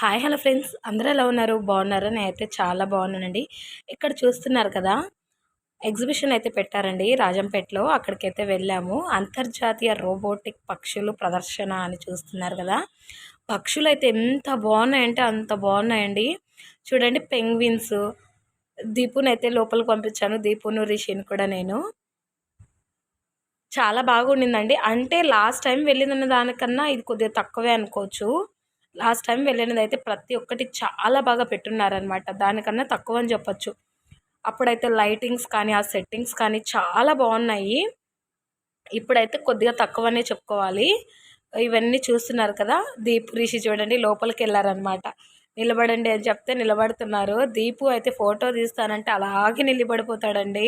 Hi hello friends. అందరూ ఎలా ఉన్నారు? బాగున్నారు? నేనైతే చాలా బాగున్నానండి. ఇక్కడ చూస్తున్నారు కదా ఎగ్జిబిషన్ అయితే పెట్టారండి రాజంపేటలో. అక్కడికైతే వెళ్ళాము. అంతర్జాతీయ రోబోటిక్ పక్షులు ప్రదర్శన అని చూస్తున్నారు కదా. పక్షులు అయితే ఎంత బాగున్నాయంటే అంత బాగున్నాయండి. చూడండి పెంగ్విన్స్. దీపుని అయితే లోపలికి పంపించాను. దీపును రిషిని కూడా నేను. చాలా బాగుండిందండి. అంటే లాస్ట్ టైం వెళ్ళిన దానికన్నా ఇది కొద్దిగా తక్కువే అనుకోవచ్చు. లాస్ట్ టైం వెళ్ళినది అయితే ప్రతి ఒక్కటి చాలా బాగా పెట్టున్నారనమాట దానికన్నా తక్కువ అని చెప్పొచ్చు. అప్పుడైతే లైటింగ్స్ కానీ ఆ సెట్టింగ్స్ కానీ చాలా బాగున్నాయి. ఇప్పుడైతే కొద్దిగా తక్కువనే చెప్పుకోవాలి. ఇవన్నీ చూస్తున్నారు కదా దీపు రిషి చూడండి లోపలికి వెళ్ళారనమాట నిలబడండి అని చెప్తే నిలబడుతున్నారు. దీపు అయితే ఫోటో తీస్తానంటే అలాగే నిలబడిపోతాడండి.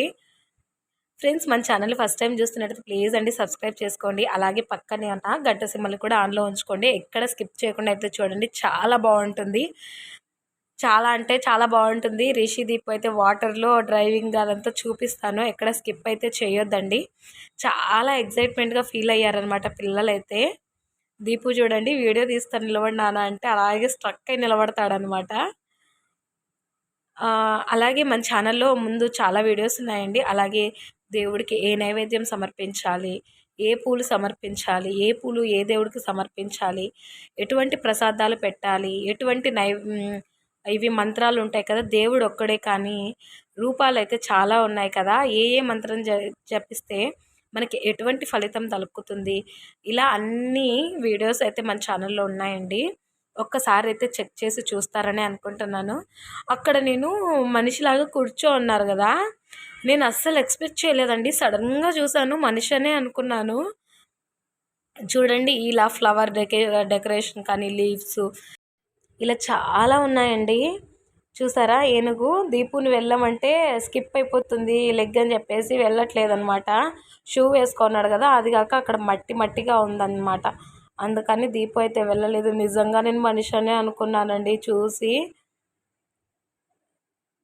ఫ్రెండ్స్ మన ఛానల్ ఫస్ట్ టైం చూస్తున్నట్టు ప్లీజ్ అండి సబ్స్క్రైబ్ చేసుకోండి. అలాగే పక్కనే ఉన్న గంట సిమ్మలు కూడా ఆన్లో ఉంచుకోండి. ఎక్కడ స్కిప్ చేయకుండా అయితే చూడండి. చాలా బాగుంటుంది. చాలా అంటే చాలా బాగుంటుంది. రిషి దీప్ అయితే వాటర్లో డ్రైవింగ్ అదంతా చూపిస్తాను. ఎక్కడ స్కిప్ అయితే చేయొద్దండి. చాలా ఎగ్జైట్మెంట్గా ఫీల్ అయ్యారనమాట పిల్లలైతే. దీపు చూడండి వీడియో తీస్తాను నిలబడినానా అంటే అలాగే స్ట్రక్ అయి నిలబడతాడనమాట అలాగే మన ఛానల్లో ముందు చాలా వీడియోస్ ఉన్నాయండి. అలాగే దేవుడికి ఏ నైవేద్యం సమర్పించాలి? ఏ పూలు సమర్పించాలి? ఏ పూలు ఏ దేవుడికి సమర్పించాలి? ఎటువంటి ప్రసాదాలు పెట్టాలి? ఎటువంటి నై ఇవి మంత్రాలు ఉంటాయి కదా దేవుడు ఒక్కడే కానీ రూపాలు అయితే చాలా ఉన్నాయి కదా ఏ ఏ మంత్రం జ జపిస్తే మనకి ఎటువంటి ఫలితం తలుపుతుంది ఇలా అన్ని వీడియోస్ అయితే మన ఛానల్లో ఉన్నాయండి. ఒక్కసారి అయితే చెక్ చేసి చూస్తారని అనుకుంటున్నాను. అక్కడ నేను మనిషిలాగా కూర్చో ఉన్నారు కదా నేను అస్సలు ఎక్స్పెక్ట్ చేయలేదండి. సడన్గా చూశాను మనిషి అనే అనుకున్నాను. చూడండి ఇలా ఫ్లవర్ డెకే డెకరేషన్ కానీ లీవ్స్ ఇలా చాలా ఉన్నాయండి. చూసారా ఏనుగు దీపుని వెళ్ళమంటే స్కిప్ అయిపోతుంది లెగ్ అని చెప్పేసి వెళ్ళట్లేదు అనమాట షూ వేసుకున్నాడు కదా అది కాక అక్కడ మట్టి మట్టిగా ఉందన్నమాట అందుకని దీపు అయితే వెళ్ళలేదు. నిజంగా నేను మనిషినే అనుకున్నానండి. చూసి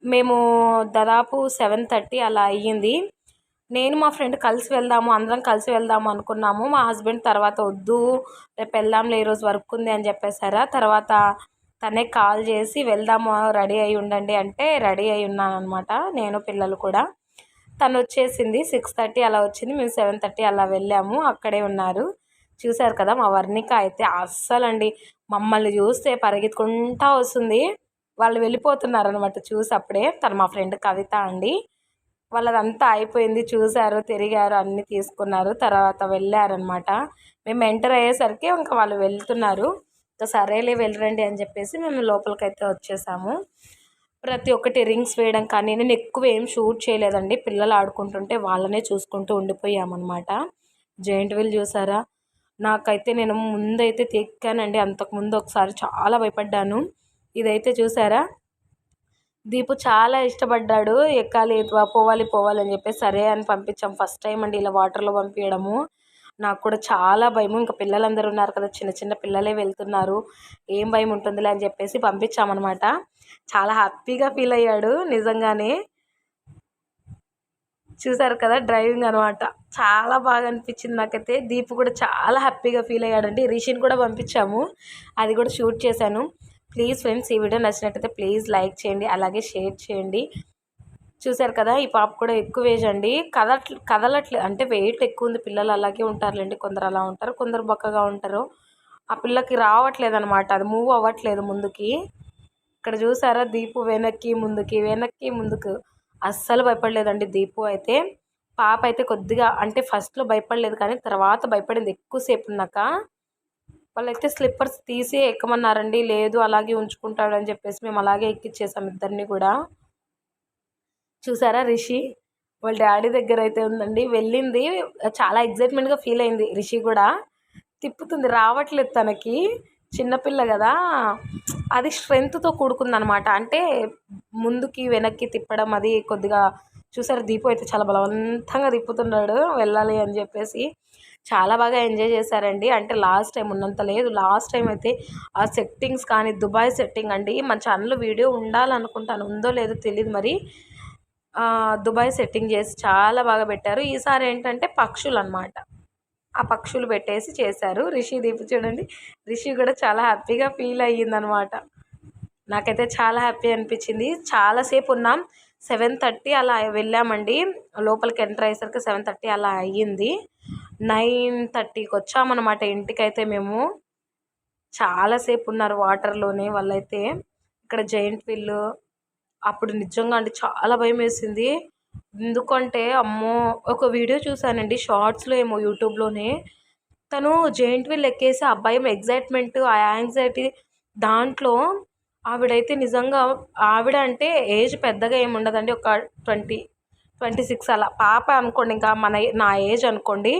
మేము దాదాపు సెవెన్ థర్టీ అలా అయ్యింది. నేను మా ఫ్రెండ్ కలిసి వెళ్దాము అందరం కలిసి వెళ్దాము అనుకున్నాము. మా హస్బెండ్ తర్వాత వద్దు రేపు వెళ్దాంలే ఈరోజు వర్క్ ఉంది అని చెప్పేసారా తర్వాత తనే కాల్ చేసి వెళ్దాము రెడీ అయి ఉండండి అంటే రెడీ అయి ఉన్నాను అనమాట నేను పిల్లలు కూడా. తను వచ్చేసింది సిక్స్ థర్టీ అలా వచ్చింది. మేము సెవెన్ థర్టీ అలా వెళ్ళాము అక్కడే ఉన్నారు. చూశారు కదా మా వర్ణిక అయితే అస్సలండి. మమ్మల్ని చూస్తే పరిగెత్తుకుంటా వస్తుంది. వాళ్ళు వెళ్ళిపోతున్నారు అనమాట చూసి అప్పుడే. తను మా ఫ్రెండ్ కవిత అండి. వాళ్ళదంతా అయిపోయింది. చూశారు తిరిగారు అన్నీ తీసుకున్నారు. తర్వాత వెళ్ళారనమాట మేము ఎంటర్ అయ్యేసరికి ఇంకా వాళ్ళు వెళ్తున్నారు. ఇంకా సరేలే వెళ్ళరండి అని చెప్పేసి మేము లోపలికైతే వచ్చేసాము. ప్రతి ఒక్కటి రింగ్స్ వేయడం కానీ నేను ఎక్కువ ఏం షూట్ చేయలేదండి. పిల్లలు ఆడుకుంటుంటే వాళ్ళనే చూసుకుంటూ ఉండిపోయామన్నమాట. జెయింట్ వీల్ చూసారా? నాకైతే నేను ముందైతే తెక్కానండి. అంతకుముందు ఒకసారి చాలా భయపడ్డాను. ఇదైతే చూసారా? దీపు చాలా ఇష్టపడ్డాడు. ఎక్కాలి పోవాలి పోవాలి అని చెప్పి సరే అని పంపించాం. ఫస్ట్ టైం అండి ఇలా వాటర్లో పంపించడము. నాకు కూడా చాలా భయం. ఇంకా పిల్లలందరూ ఉన్నారు కదా చిన్న చిన్న పిల్లలే వెళ్తున్నారు. ఏం భయం ఉంటుందిలే అని చెప్పేసి పంపించామన్నమాట. చాలా హ్యాపీగా ఫీల్ అయ్యాడు నిజంగానే. చూసారు కదా డ్రైవింగ్ అనమాట. చాలా బాగా అనిపించింది నాకైతే. దీపు కూడా చాలా హ్యాపీగా ఫీల్ అయ్యాడండి. రిషిని కూడా పంపించాము. అది కూడా షూట్ చేశాను. ప్లీజ్ ఫ్రెండ్స్ ఈ వీడియో నచ్చినట్టయితే ప్లీజ్ లైక్ చేయండి అలాగే షేర్ చేయండి. చూసారు కదా ఈ పాప కూడా ఎక్కువ ఏజ్ అండి. కదలట్లేదు అంటే వెయిట్ ఎక్కువ ఉంది. పిల్లలు అలాగే ఉంటారులేండి. కొందరు అలా ఉంటారు కొందరు బక్కగా ఉంటారు. ఆ పిల్లకి రావట్లేదు అనమాట అది మూవ్ అవ్వట్లేదు ముందుకి. ఇక్కడ చూసారా దీపు వెనక్కి ముందుకి వెనక్కి ముందుకు. అస్సలు భయపడలేదండి దీపు అయితే. పాప అయితే కొద్దిగా అంటే ఫస్ట్లో భయపడలేదు కానీ తర్వాత భయపడింది ఎక్కువసేపు ఉన్నాక వాళ్ళైతే స్లిప్పర్స్ తీసి ఎక్కమన్నారండి లేదు అలాగే ఉంచుకుంటాడని చెప్పేసి మేము అలాగే ఎక్కిచ్చేసాం ఇద్దరిని కూడా. చూసారా రిషి? వాళ్ళ డాడీ దగ్గర అయితే ఉందండి. వెళ్ళింది చాలా ఎగ్జైట్మెంట్గా ఫీల్ అయింది రిషి కూడా. తిప్పుతుంది రావట్లేదు తనకి. చిన్నపిల్ల కదా అది స్ట్రెంగ్త్తో కూడుకుందనమాట అంటే ముందుకి వెనక్కి తిప్పడం అది కొద్దిగా చూసారు దీపు అయితే చాలా బలవంతంగా తిప్పుతున్నాడు వెళ్ళాలి అని చెప్పేసి. చాలా బాగా ఎంజాయ్ చేశారండి. అంటే లాస్ట్ టైం ఉన్నంత లేదు. లాస్ట్ టైం అయితే ఆ సెట్టింగ్స్ కానీ దుబాయ్ సెట్టింగ్ అండి మన ఛానల్లో వీడియో ఉండాలనుకుంటాను ఉందో లేదో తెలియదు మరి. దుబాయ్ సెట్టింగ్ చేసి చాలా బాగా పెట్టారు. ఈసారి ఏంటంటే పక్షులు అనమాట ఆ పక్షులు పెట్టేసి చేశారు. రిషి దీపు చూడండి. రిషి కూడా చాలా హ్యాపీగా ఫీల్ అయ్యిందనమాట నాకైతే చాలా హ్యాపీ అనిపించింది. చాలాసేపు ఉన్నాం. సెవెన్ థర్టీ అలా వెళ్ళామండి. లోపలికి ఎంటర్ అయ్యేసరికి సెవెన్ థర్టీ అలా అయ్యింది. నైన్ థర్టీకి వచ్చామన్నమాట ఇంటికైతే మేము. చాలాసేపు ఉన్నారు వాటర్లోనే వాళ్ళైతే. ఇక్కడ జైంట్ వీల్. అప్పుడు నిజంగా అంటే చాలా భయం వేసింది. ఎందుకంటే అమ్మో ఒక వీడియో చూసానండి షార్ట్స్లో ఏమో యూట్యూబ్లోనే. తను జెయింట్ వీల్ ఎక్కేసి ఆ భయం ఎగ్జైట్మెంట్ ఆ యాంగ్జైటీ దాంట్లో ఆవిడైతే నిజంగా ఆవిడ అంటే ఏజ్ పెద్దగా ఏముండదండి ఒక ట్వంటీ ట్వంటీ సిక్స్ అలా. పాప అనుకోండి ఇంకా మన నా ఏజ్ అనుకోండి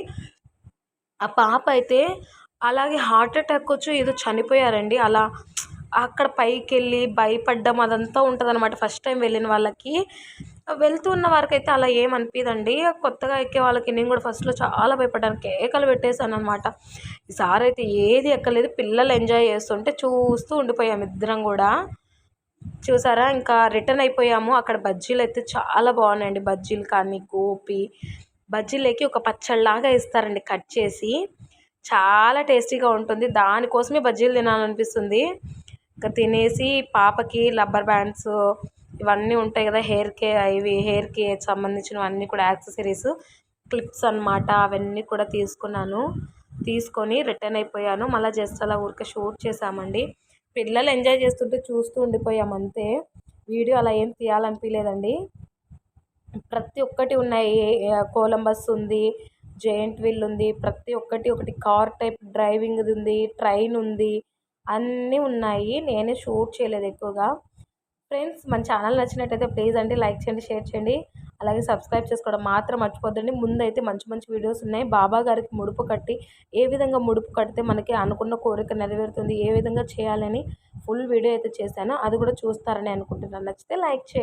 ఆ పాప అయితే అలాగే హార్ట్ అటాక్ వచ్చి ఏదో చనిపోయారండి అలా అక్కడ పైకి వెళ్ళి భయపడ్డం అదంతా ఉంటుంది అనమాట ఫస్ట్ టైం వెళ్ళిన వాళ్ళకి వెళ్తున్న వారికి అయితే అలా ఏం కొత్తగా ఎక్కే వాళ్ళకి నేను కూడా ఫస్ట్లో చాలా భయపడ్డాను. కేకలు పెట్టేశాను అనమాట ఈసారి అయితే ఏది ఎక్కలేదు. పిల్లలు ఎంజాయ్ చేస్తుంటే చూస్తూ ఉండిపోయాము ఇద్దరం కూడా. చూసారా? ఇంకా రిటర్న్ అయిపోయాము. అక్కడ బజ్జీలు అయితే చాలా బాగున్నాయండి. బజ్జీలు కానీ గోపి. బజ్జీలకి ఒక పచ్చళ్ళలాగా ఇస్తారండి కట్ చేసి. చాలా టేస్టీగా ఉంటుంది. దానికోసమే బజ్జీలు తినాలనిపిస్తుంది. ఇంకా తినేసి పాపకి రబ్బర్ బ్యాండ్స్ ఇవన్నీ ఉంటాయి కదా హెయిర్కి ఇవి హెయిర్కి సంబంధించినవన్నీ కూడా యాక్సెసరీస్ క్లిప్స్ అనమాట అవన్నీ కూడా తీసుకున్నాను. తీసుకొని రిటర్న్ అయిపోయాను. మళ్ళీ జస్ట్ అలా ఊరికే షూట్ చేశామండి. పిల్లలు ఎంజాయ్ చేస్తుంటే చూస్తూ ఉండిపోయాం అంతే. వీడియో అలా ఏం తీయాలనిపించలేదండి ప్రతి ఒక్కటి ఉన్నాయి. కోలంబస్ ఉంది జెయింట్ వీల్ ఉంది ప్రతి ఒక్కటి ఒకటి కార్ టైప్ డ్రైవింగ్ది ఉంది ట్రైన్ ఉంది అన్నీ ఉన్నాయి. నేనే షూట్ చేయలేదు ఎక్కువగా. ఫ్రెండ్స్ మన ఛానల్ నచ్చినట్టయితే ప్లీజ్ అండి లైక్ చేయండి షేర్ చేయండి. అలాగే సబ్స్క్రైబ్ చేసుకోవడం మాత్రం మర్చిపోద్దండి. ముందైతే మంచి మంచి వీడియోస్ ఉన్నాయి. బాబా గారికి ముడుపు కట్టి ఏ విధంగా ముడుపు కడితే మనకి అనుకున్న కోరిక నెరవేరుతుంది ఏ విధంగా చేయాలని ఫుల్ వీడియో అయితే చేశాను. అది కూడా చూస్తారని అనుకుంటున్నాను. నచ్చితే లైక్ చేయండి.